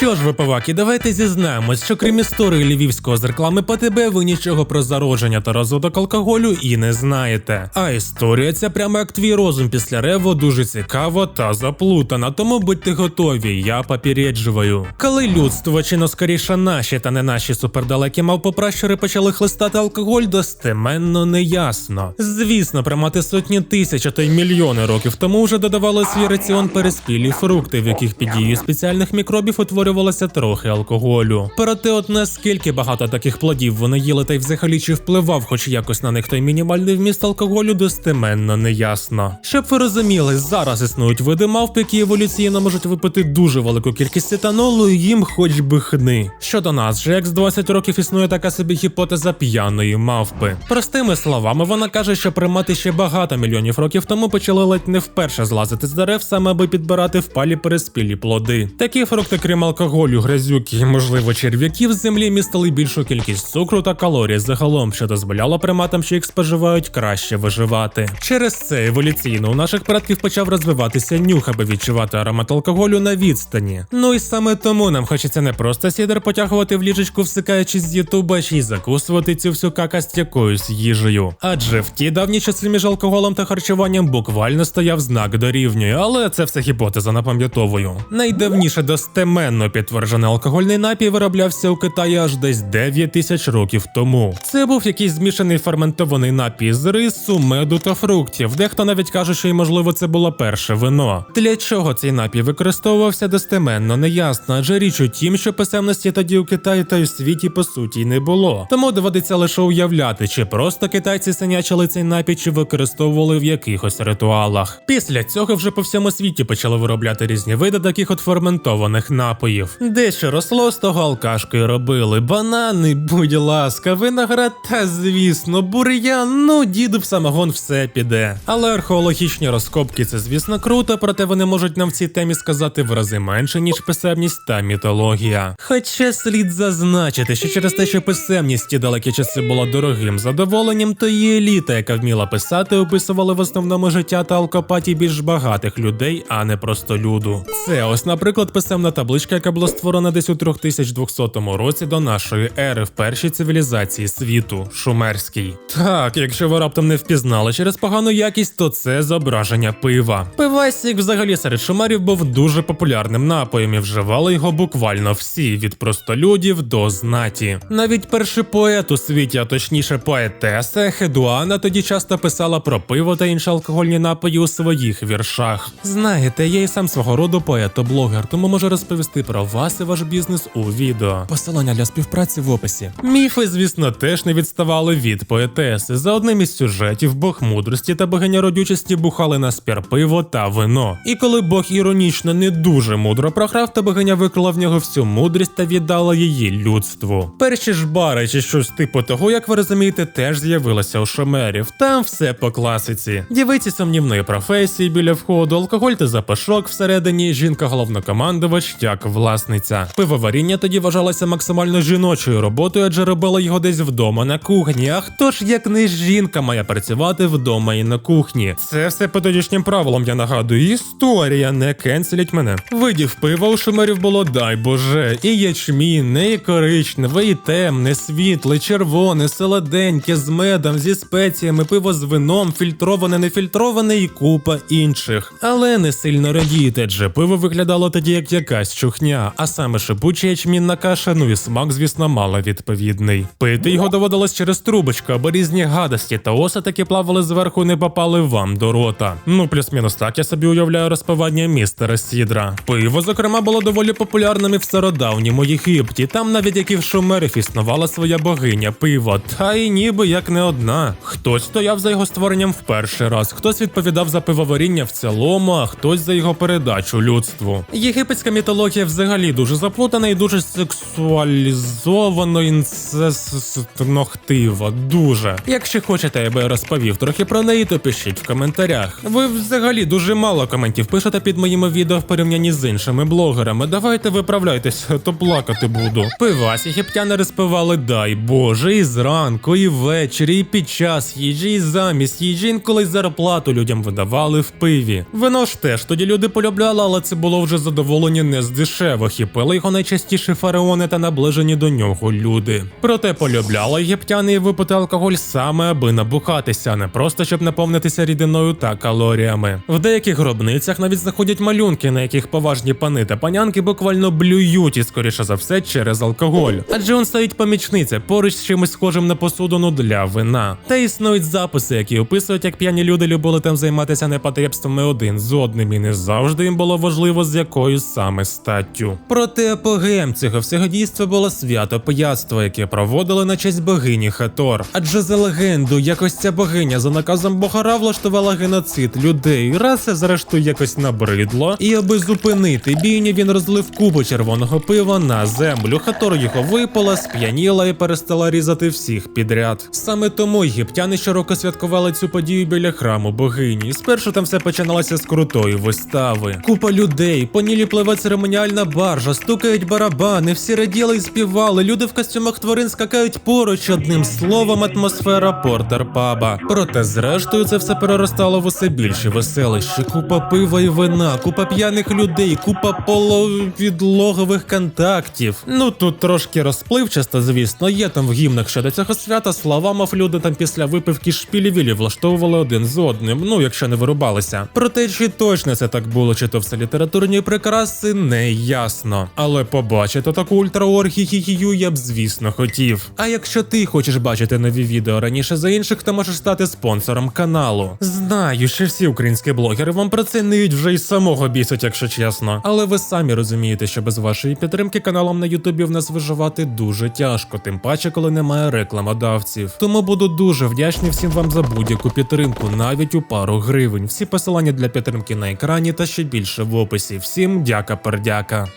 Що ж, випиваки, давайте зізнаємось, що крім історії львівського з реклами ПТБ, ви нічого про зародження та розвиток алкоголю і не знаєте. А історія ця прямо як твій розум після рево дуже цікава та заплутана, тому будьте готові, я попереджую. Коли людство, чи ну скоріше наші та не наші супердалекі мавпопращури почали хлистати алкоголь, достеменно неясно. Звісно, примати сотні тисяч, а то й мільйони років тому вже додавали свій раціон переспілі фрукти, в яких під дією спеціальних мікробів утворювалося трохи алкоголю. Проте, от наскільки багато таких плодів вони їли та й взагалі чи впливав хоч якось на них той мінімальний вміст алкоголю, достеменно неясно. Щоб ви розуміли, зараз існують види мавп, які еволюційно можуть випити дуже велику кількість етанолу, і їм хоч би хни. Щодо нас, же як з 20 років існує така собі гіпотеза п'яної мавпи. Простими словами, вона каже, що примати ще багато мільйонів років тому почали ледь не вперше злазити з дерев, саме аби підбирати впалі переспілі плоди. Такі фрукти, крім алкоголю, грязюки і, можливо, черв'яків з землі містили більшу кількість цукру та калорій загалом, що дозволяло приматам, що їх споживають, краще виживати. Через це еволюційно у наших предків почав розвиватися нюх, аби відчувати аромат алкоголю на відстані. Ну і саме тому нам хочеться не просто сідер потягувати в ліжечку, всикаючись з Ютуба, ще й закусувати цю всю какасть якоюсь їжею. Адже в ті давні часи між алкоголем та харчуванням буквально стояв знак дорівнює, але це все гіпотеза напам'ятовую. Найдавніше достеменно підтверджений алкогольний напій вироблявся у Китаї аж десь 9 тисяч років тому. Це був якийсь змішаний ферментований напій з рису, меду та фруктів. Дехто навіть каже, що й можливо це було перше вино. Для чого цей напій використовувався достеменно, неясно, адже річ у тім, що писемності тоді у Китаї та й у світі по суті не було. Тому доводиться лише уявляти, чи просто китайці синячили цей напій, чи використовували в якихось ритуалах. Після цього вже по всьому світі почали виробляти різні види таких от ферментованих напоїв. Дещо росло з того алкашкою робили. Банани, будь ласка, виноград та звісно, бур'ян, ну діду в самогон все піде. Але археологічні розкопки це, звісно, круто, проте вони можуть нам в цій темі сказати в рази менше, ніж писемність та мітологія. Хоча слід зазначити, що через те, що писемність ті далекі часи була дорогим задоволенням, то і еліта, яка вміла писати, описувала в основному життя та алкопатії більш багатих людей, а не просто люду. Це ось, наприклад, писемна табличка, яка була створена десь у 3200 році до нашої ери в першій цивілізації світу шумерській. Так, якщо ви раптом не впізнали через погану якість, то це зображення пива. Пивасік взагалі серед шумерів був дуже популярним напоєм і вживали його буквально всі, від простолюдів до знаті. Навіть перший поет у світі, а точніше поетеса Хедуана, тоді часто писала про пиво та інші алкогольні напої у своїх віршах. Знаєте, я і сам свого роду поет-блогер, тому можу розповісти про вас і ваш бізнес у відео. Посилання для співпраці в описі. Міфи, звісно, теж не відставали від поетеси. За одним із сюжетів Бог мудрості та богиня родючості бухали на спір пиво та вино. І коли Бог іронічно не дуже мудро програв, то богиня виклала в нього всю мудрість та віддала її людству. Перші ж бари чи щось типу того, як ви розумієте, теж з'явилося у шумерів. Там все по класиці. Дівиці сумнівної професії біля входу, алкоголь та запашок всередині, жінка головнокомандувач як власниця. Пивоваріння тоді вважалося максимально жіночою роботою, адже робила його десь вдома на кухні. А хто ж як не жінка має працювати вдома і на кухні? Це все по тодішнім правилам, я нагадую. Історія, не кенселять мене. Видів пива у шумерів було, дай боже, і ячмінне, і коричневе, і темне, світле, червоне, солоденьке, з медом, зі спеціями, пиво з вином, фільтроване, нефільтроване і купа інших. Але не сильно радійте, адже пиво виглядало тоді як якась чухня, а саме шипуча ячмінна каша, ну і смак, звісно, мало відповідний. Пити його доводилось через трубочку, аби різні гадості та оси таки плавали зверху, не попали вам до рота. Ну, плюс-мінус так я собі уявляю розпивання містера Сідра. Пиво, зокрема, було доволі популярним і в стародавньому Єгипті. Там навіть як і в Шумерів існувала своя богиня пиво, та й ніби як не одна. Хтось стояв за його створенням в перший раз, хтось відповідав за пивоваріння в цілому, а хтось за його передачу людству. Єгипетська мітологія взагалі дуже заплутана і дуже сексуалізовано інцестнохтива. Дуже. Якщо хочете, я би розповів трохи про неї, то пишіть в коментарях. Ви взагалі дуже мало коментів пишете під моїми відео в порівнянні з іншими блогерами. Давайте виправляйтеся, то плакати буду. Пивась єгиптяни розпивали, дай Боже, і зранку, і ввечері, і під час їжі, і замість їжі, інколи зарплату людям видавали в пиві. Вино ж теж тоді люди полюбляли, але це було вже задоволення не з дешевих. ревох і пили його найчастіше фараони та наближені до нього люди. Проте полюбляли єгиптяни і випити алкоголь саме аби набухатися, не просто щоб наповнитися рідиною та калоріями. В деяких гробницях навіть знаходять малюнки, на яких поважні пани та панянки буквально блюють і скоріше за все через алкоголь. Адже он стоїть помічниця поруч з чимось схожим на посудину для вина. Та існують записи, які описують, як п'яні люди любили там займатися непотребствами один з одним, і не завжди їм було важливо з якою саме статтю. Проте апогеєм цього всього дійства було свято пияцтва, яке проводили на честь богині Хатор. Адже за легенду, якось ця богиня за наказом Богара влаштувала геноцид людей. Це зрештою якось набридло, і аби зупинити бійню, він розлив кубу червоного пива на землю. Хатор його випала, сп'яніла і перестала різати всіх підряд. Саме тому єгиптяни щороку святкували цю подію біля храму богині. Спершу там все починалося з крутої вистави. Купа людей, по нілі пливе церемоніальна баржа, стукають барабани, всі раділи і співали. Люди в костюмах тварин скакають поруч. Одним словом, атмосфера портер паба. Проте, зрештою, це все переростало в усе більше веселище. Купа пива і вина, купа п'яних людей, купа половідлогових контактів. Ну тут трошки розпливчасто, звісно, є там в гімнах щодо цього свята слова, мов люди там після випивки шпілі-вілі влаштовували один з одним, ну якщо не вирубалися. Проте чи точно це так було, чи то все літературні прикраси, не ясно. Але побачити таку ультраоргію я б, звісно, хотів. А якщо ти хочеш бачити нові відео раніше за інших, то можеш стати спонсором каналу. Знаю, що всі українські блогери вам про це ниють вже й самого бісять, якщо чесно. Але ви самі розумієте, що без вашої підтримки каналом на Ютубі в нас виживати дуже тяжко, тим паче, коли немає рекламодавців. Тому буду дуже вдячний всім вам за будь-яку підтримку, навіть у пару гривень. Всі посилання для підтримки на екрані та ще більше в описі. Всім дяка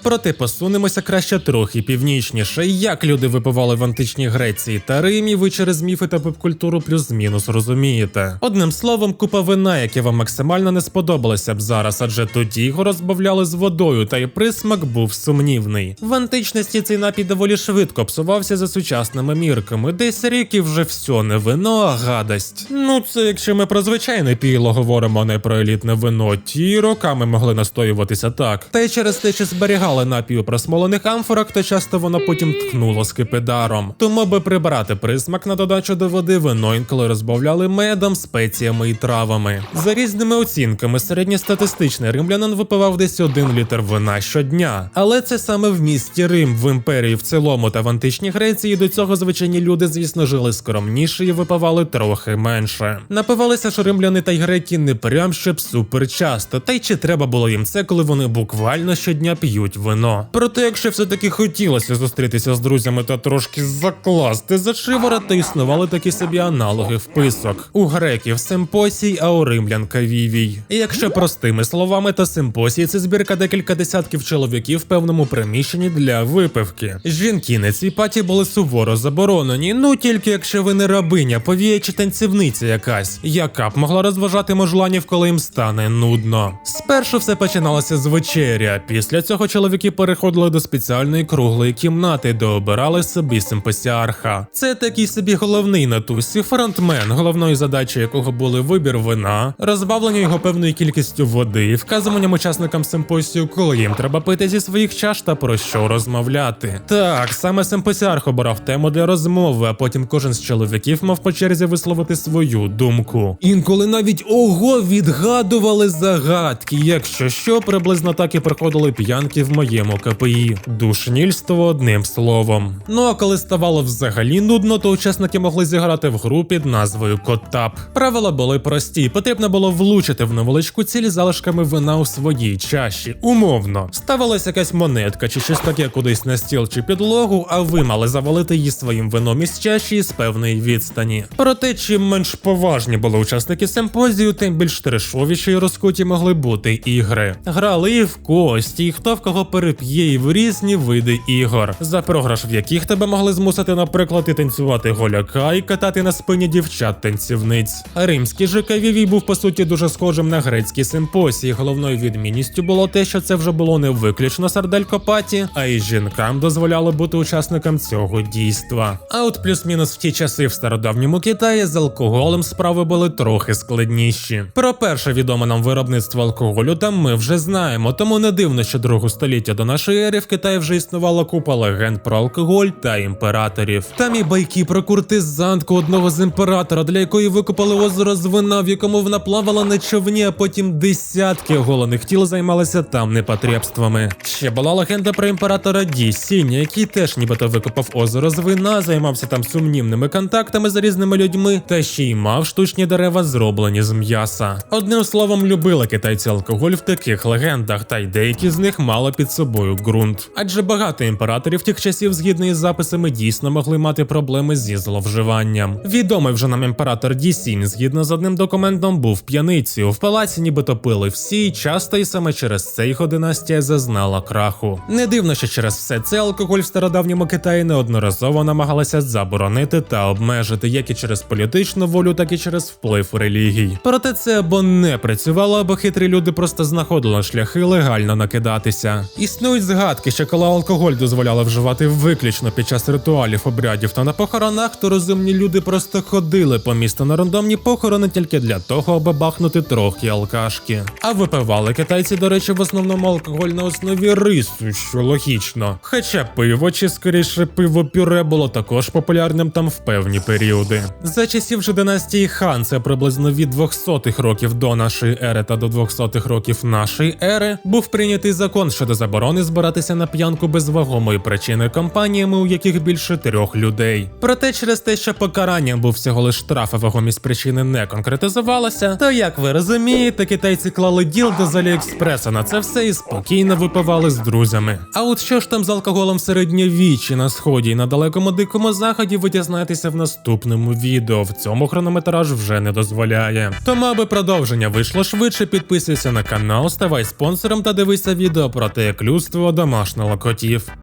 Проте посунемося краще трохи північніше. Як люди випивали в античній Греції та Римі, ви через міфи та попкультуру плюс-мінус розумієте. Одним словом, купа вина, яке вам максимально не сподобалося б зараз, адже тоді його розбавляли з водою, та й присмак був сумнівний. В античності цей напій доволі швидко псувався за сучасними мірками. Десь рік і вже все не вино, а гадость. Ну, це якщо ми про звичайне піло говоримо, а не про елітне вино, ті роками могли настоюватися так. Та й через те, що зберігали напій у просмолених амфорах, то часто воно потім тхнуло скипидаром. Тому би прибрати присмак на додачу до води, вино інколи розбавляли медом, спеціями і травами. За різними оцінками, середньостатистичний римлянин випивав десь один літр вина щодня. Але це саме в місті Рим, в імперії в цілому та в античній Греції до цього звичайні люди, звісно, жили скромніше і випивали трохи менше. Напивалися ж римляни та й греки не прям щоб супер часто, та й чи треба було їм це, коли вони буквально щодня п'ють вино. Проте, якщо все-таки хотілося зустрітися з друзями та трошки закласти за шиворот, то існували такі собі аналоги вписок. У греків симпосій, а у римлян кавівій. І якщо простими словами, то симпосій це збірка декілька десятків чоловіків в певному приміщенні для випивки. Жінки на цій паті були суворо заборонені, ну тільки якщо ви не рабиня, повія чи танцівниця якась, яка б могла розважати можланів, коли їм стане нудно. Спершу все починалося з вечеря. Після цього чоловіки переходили до спеціальної круглої кімнати, де обирали собі симпосіарха. Це такий собі головний на тусі фронтмен, головною задачею якого були вибір вина, розбавлення його певною кількістю води, вказуванням учасникам симпосію, коли їм треба пити зі своїх чаш та про що розмовляти. Так, саме симпосіарх обирав тему для розмови, а потім кожен з чоловіків мав по черзі висловити свою думку. Інколи навіть ого відгадували загадки. Якщо що, приблизно так і приходили п'янки в моєму КПІ. Душнільство одним словом. Ну а коли ставало взагалі нудно, то учасники могли зіграти в гру під назвою Котап. Правила були прості. Потрібно було влучити в невеличку ціль залишками вина у своїй чаші. Умовно, ставилася якась монетка чи щось таке кудись на стіл чи підлогу, а ви мали завалити її своїм вином із чаші з певної відстані. Проте, чим менш поважні були учасники симпозію, тим більш трешовіші і розкуті могли бути ігри. Грали і в кості, і хто в кого переп'є, і в різні види ігор, за програш в яких тебе могли змусити, наприклад, і танцювати голяка і катати на спині дівчат-танцівниць. Римський кавівій був по суті дуже схожим на грецький симпосій. Головною відмінністю було те, що це вже було не виключно сарделькопаті, а й жінкам дозволяли бути учасникам цього дійства. А от плюс-мінус в ті часи в стародавньому Китаї з алкоголем справи були трохи складніші. Про перше відоме нам виробництво алкоголю там ми вже знаємо, тому не дивно, що другу століття до нашої ери в Китаї вже існувала купа легенд про алкоголь та імператорів. Там і байки про куртизантку одного з імператора, для якої викопали озеро з вина, в якому вона плавала на човні, а потім десятки оголених тіл займалися там непотребствами. Ще була легенда про імператора Ді Сіня, який теж нібито викопав озеро з вина, займався там сумнівними контактами з різними людьми, та ще й мав штучні дерева, зроблені з м'яса. Одним словом, любили китайці алкоголь в таких легендах, та й деякі з них мали під собою ґрунт. Адже багато імператорів тих часів, згідно із записами, дійсно могли мати проблеми зі зловживанням. Відомий вже нам імператор Ді Сінь, згідно з одним документом, був п'яницею. В палаці нібито пили всі, часто і саме через це його династія зазнала краху. Не дивно, що через все це алкоголь в стародавньому Китаї неодноразово намагалася заборонити та обмежити, як і через політичну волю, так і через вплив релігій. Проте це або не працювало, або хитрі люди просто знаходили шляхи легально накидатися. Існують згадки, що коли алкоголь дозволяли вживати виключно під час ритуалів, обрядів та на похоронах, то розумні люди просто ходили по місту на рандомні похорони тільки для того, аби бахнути трохи алкашки. А випивали китайці, до речі, в основному алкоголь на основі рису, що логічно. Хоча пиво, чи скоріше пиво пюре було також популярним там в певні періоди. За часів же династії Хан, це приблизно від 200-х років до нашої ери та до 200-х років нашої ери, був прийнятий закон щодо заборони збиратися на п'янку без вагомої причини компаніями, у яких більше трьох людей. Проте через те, що покаранням був всього лиш штраф, а вагомість причини не конкретизувалася, то як ви розумієте, китайці клали діл до Аліекспреса на це все і спокійно випивали з друзями. А от що ж там з алкоголем в середньовіччі на сході і на далекому дикому заході, ви дізнаєтеся в наступному відео. В цьому хронометраж вже не дозволяє. Тому, аби продовження вийшло швидше, підписуйся на канал, ставай спонсором та дивися відео про те, як людство домашнього котів.